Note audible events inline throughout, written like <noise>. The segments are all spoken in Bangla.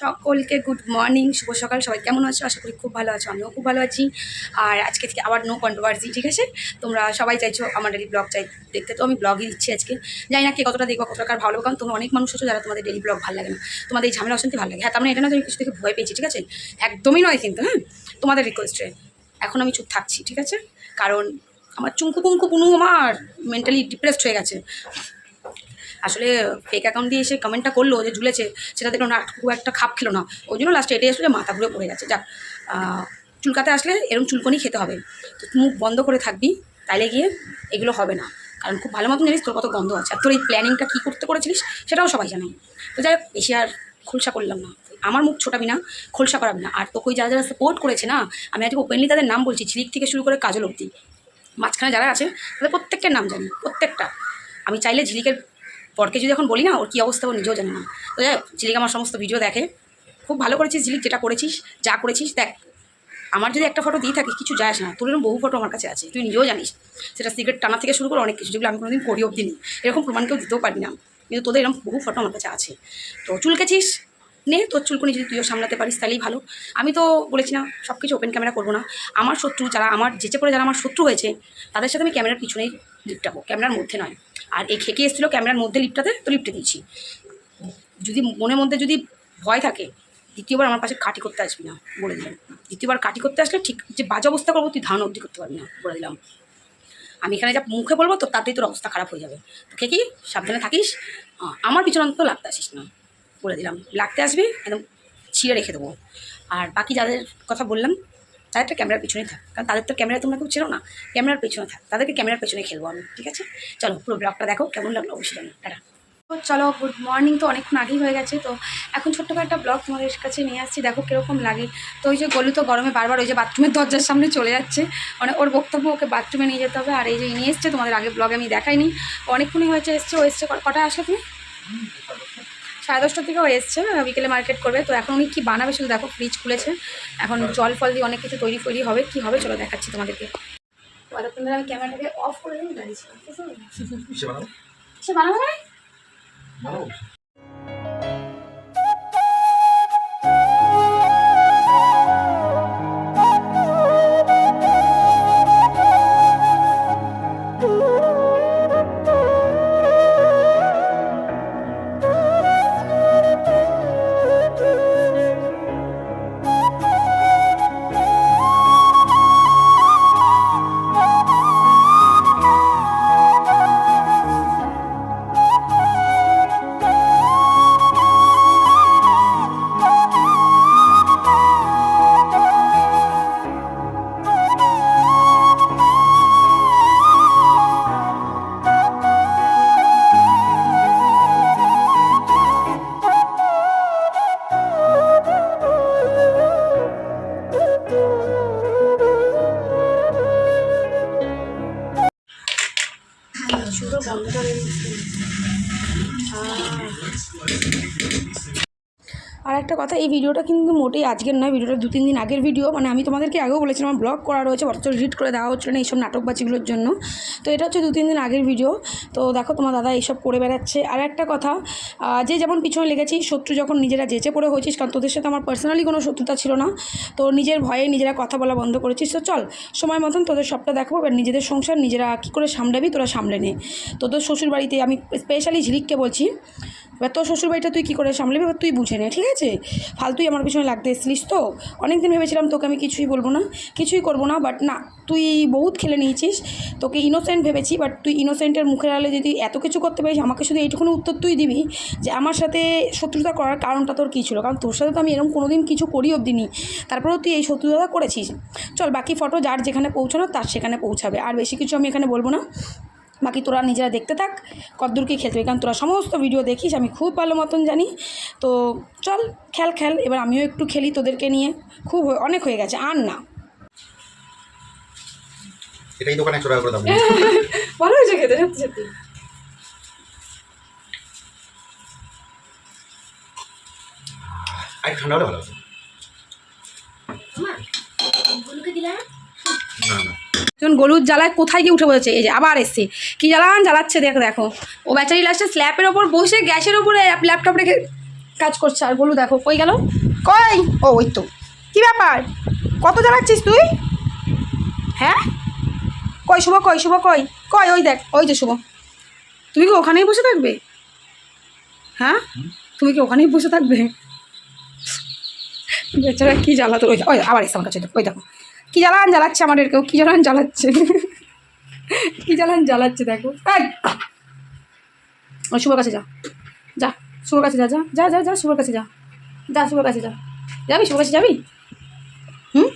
সকলকে গুড মর্নিং শুভ সকাল। সবাই কেমন আছো? আশা করি খুব ভালো আছো, আমিও খুব ভালো আছি। আর আজকে থেকে আবার নো কন্ট্রোভার্সি ঠিক আছে? তোমরা সবাই চাইছো আমার ডেলি ব্লগ চাই, দেখতে তো আমি ব্লগই দিচ্ছি আজকে। জানি না কে কতটা দেখব, কতটা ভালো কারণ তোমরা অনেক মানুষ আছো যারা তোমাদের ডেলি ব্লগ ভালো লাগে না। তোমাদের এই ঝামেলা অশান্তি ভালো লাগে। হ্যাঁ তার মানে এটা না কিছু থেকে ভয় পেয়েছি, ঠিক আছে? একদমই নয় কিন্তু হ্যাঁ? তোমাদের রিকোয়েস্টে এখন আমি চুপ থাকছি, ঠিক আছে? কারণ আমার চুমকু কুমকু পুনু আমার মেন্টালি ডিপ্রেসড হয়ে গেছে। আসলে ফেক অ্যাকাউন্ট দিয়ে এসে কমেন্টটা করল যে ঝুলেছে, সেটা দেখল না, খুব একটা খাপ খেলো না। ওই জন্য লাস্টে এটাই আসলে মাথা ঘুরে পড়ে গেছে। যাক চুলকাতে আসলে এরকম চুলকনি খেতে হবে। তো মুখ বন্ধ করে থাকবি, তাইলে গিয়ে এগুলো হবে না। কারণ খুব ভালো মতন জানিস তোর কত গন্ধ আছে। আর তোর এই প্ল্যানিংটা কী করতে করেছিলিস, সেটাও সবাই জানে। তো যাই হোক, বেশি আর খুলসা করলাম না। আমার মুখ ছোটাবি না, খোলসা করাবি না। আর তোকে যারা যারা সাপোর্ট করেছে না, আমি আজকে ওপেনলি তাদের নাম বলছি, ঝিলিক থেকে শুরু করে কাজল অবধি। মাঝখানে যারা আছে, তাদের প্রত্যেককে নাম জানি, প্রত্যেকটা। আমি চাইলে ঝিলিকের পরকে যদি এখন বলি না, ওর কী অবস্থা ও নিজেও জানে না। তো যাই ঝিলিক আমার সমস্ত ভিডিও দেখে। খুব ভালো করেছিস ঝিলিক, যেটা করেছিস, যা করেছিস, দেখ। আমার যদি একটা ফটো দিয়ে থাকিস, কিছু যায় না। তোর বহু ফটো আমার কাছে আছে, তুই নিজেও জানিস। সেটা সিগারেট টানা থেকে শুরু করে অনেক কিছু, যেগুলো আমি কোনোদিন করি অবধি নি এরকম প্রমাণ কেউ দিতেও পারি না। কিন্তু তোদের এরকম বহু ফটো আমার কাছে আছে। তো চুলকেছিস? নে, তোর চুলকুনি যদি তুইও সামলাতে পারিস, তাহলেই ভালো। আমি তো বলেছি না সব কিছু ওপেন ক্যামেরা করব না। আমার শত্রু যারা, আমার, যেচে করে যারা আমার শত্রু হয়েছে, তাদের সাথে আমি ক্যামেরার পিছনেই লিপটাবো ক্যামেরার মধ্যে নয়। আর এই খেকে এসেছিল ক্যামেরার মধ্যে লিপটাতে তো লিপটে দিয়েছি। যদি মনের মধ্যে যদি ভয় থাকে, দ্বিতীয়বার আমার পাশে কাটি করতে আসবি না, বলে দিলাম। দ্বিতীয়বার কাটি করতে আসলে ঠিক যে বাজে অবস্থা করব, তুই ধান অবধি করতে পারবি না, বলে দিলাম। আমি এখানে যা মুখে বলব, তো তাতেই তোর অবস্থা খারাপ হয়ে যাবে। তোকে কি সাবধানে থাকিস আমার পিছনে অন্তত লাগতে আসিস না, বলে দিলাম। লাগতে আসবি, একদম ছিঁড়ে রেখে দেবো। আর বাকি যাদের কথা বললাম তাদেরটা ক্যামেরার পিছনে থাক। কারণ তাদের তো ক্যামেরা তোমরা কেউ ছিল না। ক্যামেরার পেছনে থাক। তাদেরকে ক্যামেরার পেছনে খেলব আমি, ঠিক আছে? চলো, পুরো ব্লগটা দেখো, কেমন লাগল অবশ্যই জানো তো চলো গুড মর্নিং তো অনেকক্ষণ আগেই হয়ে গেছে। তো এখন ছোট্ট একটা ব্লগ তোমাদের কাছে নিয়ে আসছি। দেখো কীরকম লাগে। তো ওই যে গলু তো গরমে বারবার ওই যে বাথরুমের দরজার সামনে চলে যাচ্ছে। মানে ওর বক্তব্য ওকে বাথরুমে নিয়ে যেতে হবে। আর এই যে নিয়ে এসছে, তোমাদের আগে ব্লগে আমি দেখাইনি। অনেকক্ষণই হয়েছে এসছে, ও এসছে। ক- কটায় আসলে তুমি? সাড়ে দশটার থেকেও এসছে বিকেলে মার্কেট করবে। তো এখন উনি কী বানাবে শুধু দেখো ফ্রিজ খুলেছে। এখন জল ফল দিয়ে অনেক কিছু তৈরি ফৈরি হবে কী হবে চলো দেখাচ্ছি তোমাদেরকে। ধরে আমি ক্যামেরাটাকে অফ করে দিই বানাবো? সে বানাবো না একটা কথা, এই ভিডিওটা কিন্তু মোটেই আজকের নয়, ভিডিওটা দু, তিন দিন আগের ভিডিও। মানে আমি তোমাদেরকে আগেও বলেছিলাম, আমার ব্লগ করা রয়েছে অথচ রিড করে দেওয়া হচ্ছিল না এইসব নাটকবাজিগুলোর জন্য। তো এটা হচ্ছে দু, তিন দিন আগের ভিডিও। তো দেখো, তোমার দাদা এইসব করে বেড়াচ্ছে। আর একটা কথা যে যেমন পিছনে লেগেছি, শত্রু যখন নিজেরা যেচে পড়ে হয়েছিস, কারণ তোদের সাথে আমার পার্সোনালি কোনো শত্রুতা ছিল না। তো নিজের ভয়ে নিজেরা কথা বলা বন্ধ করেছিস। তো চল, সময় মতন তোদের সবটা দেখাবো, এবার নিজেদের সংসার, নিজেরা কী করে সামলাবি, তোরা সামলে নে। তোদের শ্বশুর বাড়িতে আমি স্পেশালি ঝিলিককে বলছি এবার তোর শ্বশুরবাড়িটা তুই কী করে সামলাবি? এবার তুই বুঝে নে, ঠিক আছে? ফালতুই আমার পিছনে লাগতে এসছিলিস তো? অনেক দিন ভেবেছিলাম তোকে আমি কিছুই বলব না, কিছুই করব না বাট না, তুই বহুত খেলে নিয়েছিস, তোকে ইনোসেন্ট ভেবেছি বাট তুই ইনোসেন্টের মুখের আলে যদি এত কিছু করতে পারিস, আমাকে শুধু এইটুকুনি উত্তর তুই দিবি যে আমার সাথে শত্রুতা করার কারণটা তোর কী ছিল? কারণ তোর সাথে তো আমি এরকম কোনো দিন কিছু করি অবধি নি। তারপরেও তুই এই শত্রুতা করেছিস। চল, বাকি ফটো যার যেখানে পৌঁছানো, তার সেখানে পৌঁছাবে। আর বেশি কিছু আমি এখানে বলব না। বাকি তোরা নিজেরা দেখতে থাক কদ্দূর কি খেলতে কারণ তোরা সমস্ত ভিডিও দেখিস আমি খুব ভালো মতন জানি। তো চল খেল খেল। এবার আমিও একটু খেলি তোদেরকে নিয়ে। খুব হয়ে- অনেক হয়ে গেছে আর না। এটাই দোকানে একশো টাকা করে দাম <laughs> ভালো হয়েছে খেতে সত্যি সত্যি। আর ঠান্ডা হলে ভালো হতো। না যখন গলুর জ্বালায় কোথায় গিয়ে উঠে বসেছে? এই যে আবার এসছে। কি জ্বালান জ্বালাচ্ছে? দেখো দেখো। ও বেচারি লাস্টে স্ল্যাপের ওপর বসে গ্যাসের ওপরে ল্যাপটপ রেখে কাজ করছে। আর বলু দেখো, কই গেল? কই? ও, ওই তো। কী ব্যাপার? কত জ্বালাচ্ছিস তুই? হ্যাঁ? কই, শুভ কই শুভ, কই? কই, ওই দেখ, ওই যে শুভ। তুমি কি ওখানেই বসে থাকবে? হ্যাঁ? তুমি কি ওখানেই বসে থাকবে? বেচারা কী জ্বালাতো? ওই ওই আবার এসে আমার কাছে। ওই দেখো। কী জ্বালান জ্বালাচ্ছে আমাদের কেউ কী জ্বালান জ্বালাচ্ছে? কী জ্বালান জ্বালাচ্ছে দেখো? ওই শুভর কাছে যা। যা, শুভর কাছে যা যা যা যা যা, শুভর কাছে যা। যা, শুভর কাছে যা। যাবি? শুভর কাছে যাবি? হুম?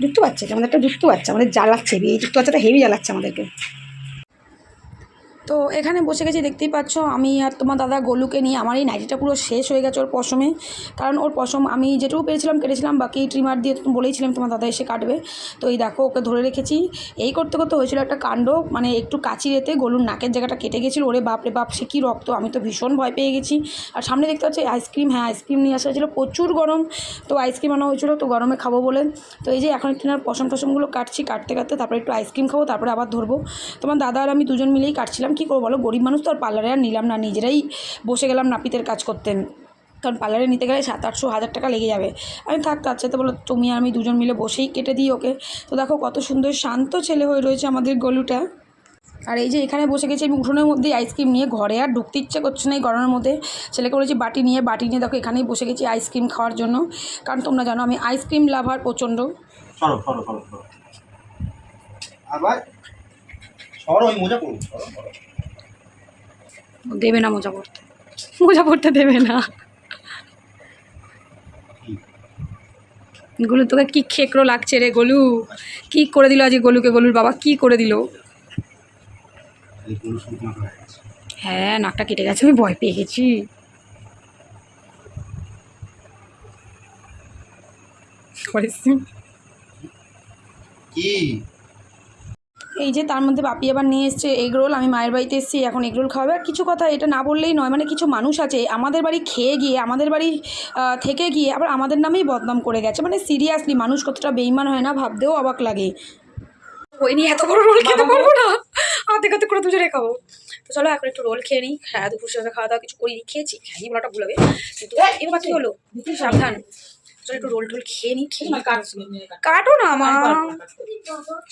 দুষ্টু বাচ্চা আমাদের একটা দুষ্টু বাচ্চা, আমাদের জ্বালাচ্ছে, এই দুষ্টু বাচ্চাটা হেভি জ্বালাচ্ছে আমাদেরকে। তো এখানে বসে গেছি, দেখতেই পাচ্ছ। আমি আর তোমার দাদা গোলুকে নিয়ে আমার এই নাইটিটা পুরো শেষ হয়ে গেছে ওর পশমে। কারণ ওর পশম আমি যেটুকু পেরেছিলাম, কেটেছিলাম, বাকি ট্রিমার দিয়ে বলেইছিলাম তোমার দাদা এসে কাটবে। তো এই দেখো, ওকে ধরে রেখেছি। এই করতে করতে হয়েছিল একটা কাণ্ড মানে একটু কাচি রেতে গলুর নাকের জায়গাটা কেটে গেছিল। ওরে বাপরে বাপ, সে কী রক্ত? আমি তো ভীষণ ভয় পেয়ে গেছি। আর সামনে দেখতে পাচ্ছি আইসক্রিম হ্যাঁ আইসক্রিম নিয়ে আসা হয়েছিলো। প্রচুর গরম। তো আইসক্রিম আনা হয়েছিলো, তো গরমে খাব বলে। তো এই যে এখন একটু পশম টশমগুলো কাটছি, কাটতে কাটতে তারপরে একটু আইসক্রিম খাব, তারপরে আবার ধরবো। তোমার দাদা আর আমি দুজন মিলেই কাটছিলাম কী করব বলো? গরিব মানুষ তো আর পার্লারে আর নিলাম না। নিজেরাই বসে গেলাম নাপিতের কাজ করতেন কারণ পার্লারে নিতে গেলে সাত, আটশো, হাজার টাকা লেগে যাবে। আমি থাক, তার সাথে বলো, তুমি আর আমি দুজন মিলে বসেই কেটে দিই ওকে। তো দেখো কত সুন্দর শান্ত ছেলে হয়ে রয়েছে আমাদের গলুটা। আর এই যে এখানে বসে গেছি আমি উঠোনের মধ্যেই আইসক্রিম নিয়ে। ঘরে আর ঢুকতে ইচ্ছে করছে না এই গরমের মধ্যে। ছেলেকে বলেছি, বাটি নিয়ে বাটি নিয়ে দেখো, এখানেই বসে গেছি আইসক্রিম খাওয়ার জন্য। কারণ তোমরা জানো, আমি আইসক্রিম লাভার প্রচণ্ড। আবার ওই মোজা সরো। দেবে না মজা করতে। মজা করতে দেবে না। গোলু, তোকে কি খেকড়ো লাগছে রে গোলু? কি করে দিল আজকে গোলুকে? গোলুর বাবা কি করে দিল? হ্যাঁ নাকটা কেটে গেছে, আমি ভয় পেয়ে গেছি। কি? এই যে তার মধ্যে বাপি আবার নিয়ে এসছে এগরোল আমি মায়ের বাড়িতে এসেছি এখন এগরোল খাওয়াবে। আর কিছু কথা এটা না বললেই নয় মানে কিছু মানুষ আছে আমাদের বাড়ি খেয়ে গিয়ে আমাদের বাড়ি থেকে গিয়ে আবার আমাদের নামেই বদনাম করে গেছে। মানে সিরিয়াসলি মানুষ কতটা বেইমান হয় না ভাবতেও অবাক লাগে। ওই নিয়ে এত বড় রোল খেতে পারব না। হাতে হাতে করে দুজনে খাব। তো চলো এখন একটু রোল খেয়ে নিই। হ্যাঁ দুপুর সাথে খাওয়া দাওয়া কিছু করিনি খেয়েছি। খাই বলাটা ভুলাবে। কিন্তু এবার কি হলো? সাবধান। একটু রোল টোল খেয়ে নিই খেয়ে। কাটো না মা।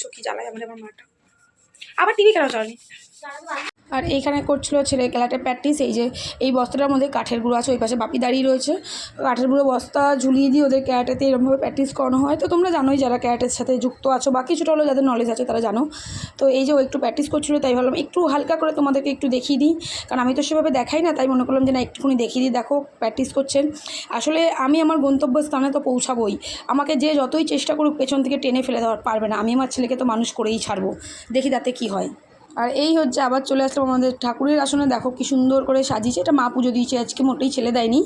সখী জ্বালায় আমার আমার মাটা। আবার টিভি কেন চলেনি আর এইখানে করছিল ছেলে খেলাটে প্র্যাকটিস এই যে, এই বস্তাটার মধ্যে কাঠের গুঁড়ো আছে, ওই পাশে বাপি দাঁড়িয়ে রয়েছে। কাঠের গুঁড়ো বস্তা ঝুলিয়ে দিয়ে ওদের ক্যারাটেতে এরকমভাবে প্র্যাকটিস করানো হয়। তো তোমরা জানোই যারা ক্যারাটের সাথে যুক্ত আছো বা কিছুটা হলেও যাদের নলেজ আছে তারা জানো। তো এই যে ও একটু প্র্যাকটিস করছিল, তাই ভাবলাম একটু হালকা করে তোমাদেরকে একটু দেখিয়ে দিই। কারণ আমি তো সেভাবে দেখাই না, তাই মনে করলাম যে না, একটুখানি দেখিয়ে দিই। দেখো প্র্যাকটিস করছেন। আসলে আমি আমার গন্তব্য স্থানে তো পৌঁছাবোই। আমাকে যে যতই চেষ্টা করুক পেছন থেকে টেনে ফেলে দেওয়ার পারবে না। আমি আমার ছেলেকে তো মানুষ করেই ছাড়বো। দেখি তাতে কী হয়। আর এই হচ্ছে আবার চলে আসলাম আমাদের ঠাকুরের আসনে। দেখো কি সুন্দর করে সাজিয়েছে। এটা মা পুজো দিয়েছে, আজকে মোটেই ছেলে দেয়নি।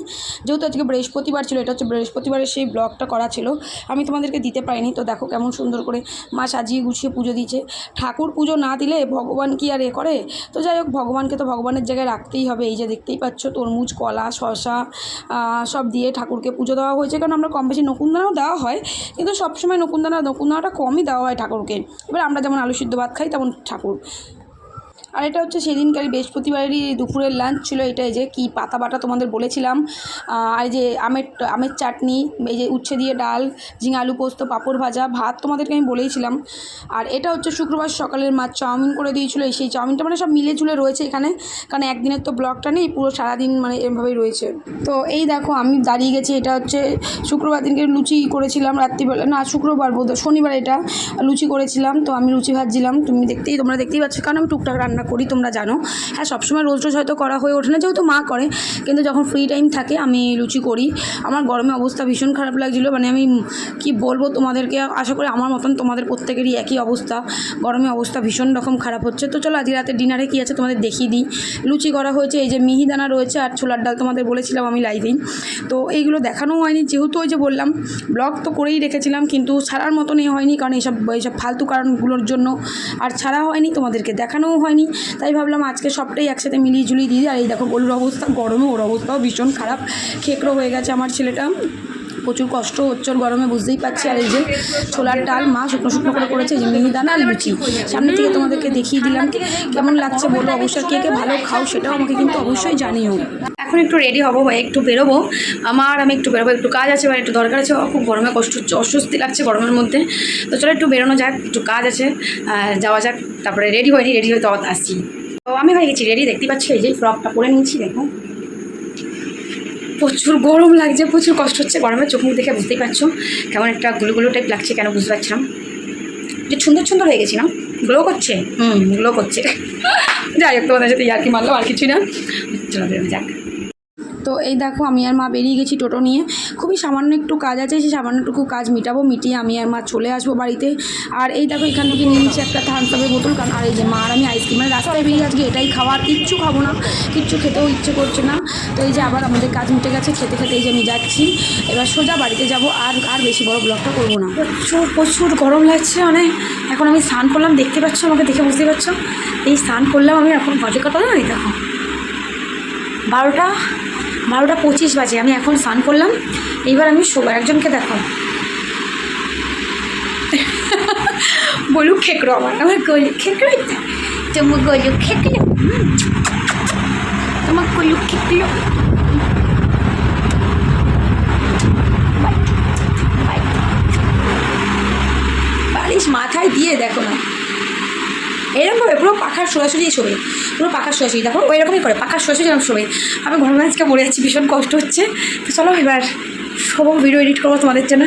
যেহেতু আজকে বৃহস্পতিবার ছিল, এটা হচ্ছে বৃহস্পতিবারের সেই ব্লগটা করা ছিল। আমি তোমাদেরকে দিতে পারিনি, তো দেখো কেমন সুন্দর করে মা সাজিয়ে গুছিয়ে পুজো দিয়েছে। ঠাকুর পুজো না দিলে ভগবান কি আর এ করে? তো যাই হোক, ভগবানকে তো ভগবানের জায়গায় রাখতেই হবে। এই যে দেখতেই পাচ্ছ, তরমুজ, কলা শশা সব দিয়ে ঠাকুরকে পুজো দেওয়া হয়েছে। কারণ আমরা কম বেশি নকুনদানাও দেওয়া হয়, কিন্তু সবসময় নকুনদানা, নকুনদানাটা কমই দেওয়া হয় ঠাকুরকে। এবার আমরা যেমন আলু সিদ্ধ ভাত খাই, তেমন ঠাকুর। আর এটা হচ্ছে সেদিনকারই বৃহস্পতিবারেরই দুপুরের লাঞ্চ ছিল, এটা যে কি পাতা বাটা তোমাদের বলেছিলাম। আর যে আমের আমের চাটনি, এই যে উচ্ছে দিয়ে ডাল, ঝিঙে আলু পোস্ত, পাঁপড় ভাজা, ভাত তোমাদেরকে আমি বলেইছিলাম। আর এটা হচ্ছে শুক্রবার সকালের মাছ, চাউমিন করে দিয়েছিলো, এই সেই চাউমিনটা মানে সব মিলে ঝুলে রয়েছে এখানে, কারণ একদিনের তো ব্লগটা নেই, পুরো সারাদিন মানে এরভাবেই রয়েছে। তো এই দেখো, আমি দাঁড়িয়ে গেছি, এটা হচ্ছে শুক্রবার দিনকে লুচি করেছিলাম রাত্রিবেলা, না শুক্রবার বোধ শনিবার এটা, লুচি করেছিলাম, তো আমি লুচি ভাজছিলাম, তুমি দেখতেই, তোমরা দেখতেই পাচ্ছ, কারণ আমি টুকটাক রান্না করি, তোমরা জানো। হ্যাঁ সবসময় রোজ রোজ হয়তো করা হয়ে ওঠে না, যেহেতু মা করে। কিন্তু যখন ফ্রি টাইম থাকে, আমি লুচি করি। আমার গরমে অবস্থা ভীষণ খারাপ লাগছিল। মানে আমি কি বলব তোমাদেরকে? আশা করি আমার মতন তোমাদের প্রত্যেকেরই একই অবস্থা। গরমে অবস্থা ভীষণ রকম খারাপ হচ্ছে। তো চলো, আজকে রাতে ডিনারে কী আছে তোমাদের দেখিয়ে দিই। লুচি করা হয়েছে, এই যে মিহিদানা রয়েছে আর ছোলার ডাল তোমাদের বলেছিলাম আমি লাইভেই তো এইগুলো দেখানো হয়নি, যেহেতু ওই যে বললাম ব্লগ তো করেই রেখেছিলাম, কিন্তু ছাড়ার মতন এ হয়নি, কারণ এইসব এইসব ফালতু কারণগুলোর জন্য। আর ছাড়া হয়নি, তোমাদেরকে দেখানোও হয়নি। তাই ভাবলাম আজকে সবটাই একসাথে মিলিয়ে ঝুলিয়ে দিই। আর এই দেখো গরুর অবস্থা গরমে, ওর অবস্থাও ভীষণ খারাপ। খেকড়ো হয়ে গেছে আমার ছেলেটা। প্রচুর কষ্ট হচ্ছে গরমে বুঝতেই পারছি। আর এই যে ছোলার ডাল, মা শুকনো শুকনো করে করেছে যে মিহিদানা আর লুচি। সামনে থেকে তোমাদেরকে দেখিয়ে দিলাম কেমন লাগছে বলো। অবশ্যই কে কে ভালো খাও সেটাও আমাকে কিন্তু অবশ্যই জানিও। এখন একটু রেডি হব হয়ে একটু বেরোবো। আমার আমি একটু বেরোবো, একটু কাজ আছে বা একটু দরকার আছে খুব গরমে কষ্ট হচ্ছে অস্বস্তি লাগছে গরমের মধ্যে। তো চলো একটু বেরোনো যাক, একটু কাজ আছে যাওয়া যাক, তারপরে রেডি হয়নি রেডি হয়ে তো আসছি। তো আমি হয়ে গেছি রেডি দেখতে পাচ্ছি এই যে ফ্রকটা পরে নিয়েছি, দেখো। প্রচুর গরম লাগছে, প্রচুর কষ্ট হচ্ছে। গরমে চোখ মুখ দেখে বুঝতেই পারছ কেমন একটা গুলো টাইপ লাগছে, কেন বুঝতে পারছিলাম? যে সুন্দর সুন্দর হয়ে গেছি না? গ্লো করছে? হুম গ্লো করছে। যাই হোক, তোমাদের সাথে ইয়ার্কি মারলাম, আর কিছুই না। চলো, যাক। তো এই দেখো, আমি আর মা বেরিয়ে গেছি টোটো নিয়ে। খুবই সামান্য একটু কাজ আছে, সেই সামান্যটুকু কাজ মিটাবো, মিটিয়ে আমি আর মা চলে আসব বাড়িতে। আর এই দেখো, এখান থেকে নিয়েছি একটা থামস আপের বোতল, কারণ আর এই যে মা আর আমি আইসক্রিমের রাস্তায় বেরিয়ে আজকে এটাই খাওয়ার, কিচ্ছু খাব না, কিচ্ছু খেতেও ইচ্ছে করছে না। তো এই যে আবার আমাদের কাজ মিটে গেছে, খেতে খেতে এই যে আমি যাচ্ছি। এবার সোজা বাড়িতে যাব, আর আর বেশি বড় ব্লগটা করব না। প্রচুর প্রচুর গরম লাগছে মানে। এখন আমি স্নান করলাম, দেখতে পাচ্ছ আমাকে, দেখে বুঝতে পারছ। এই স্নান করলাম আমি, এখন বাজে কথা না এই দেখো? বারোটা? বারোটা পঁচিশ বাজে, আমি এখন স্নান করলাম। এইবার আমি শোবার একজনকে দেখো। বলু খেকড়ো আমার আমার গলু খেকড়ো তোমার গলু হুম। তোমার গলু খেকলো বালিশ মাথায় দিয়ে দেখো না। এরকমভাবে পুরো পাখার সোজাসুজি ছবি, পুরো পাখার সোজাসুজি, দেখো ওই রকমই করে পাখার সোজাসুজি এরকম শোবে আমি ঘর আজকে মরে যাচ্ছি, ভীষণ কষ্ট হচ্ছে। তো চলো এবার সব ভিডিও এডিট করব তোমাদের জন্য।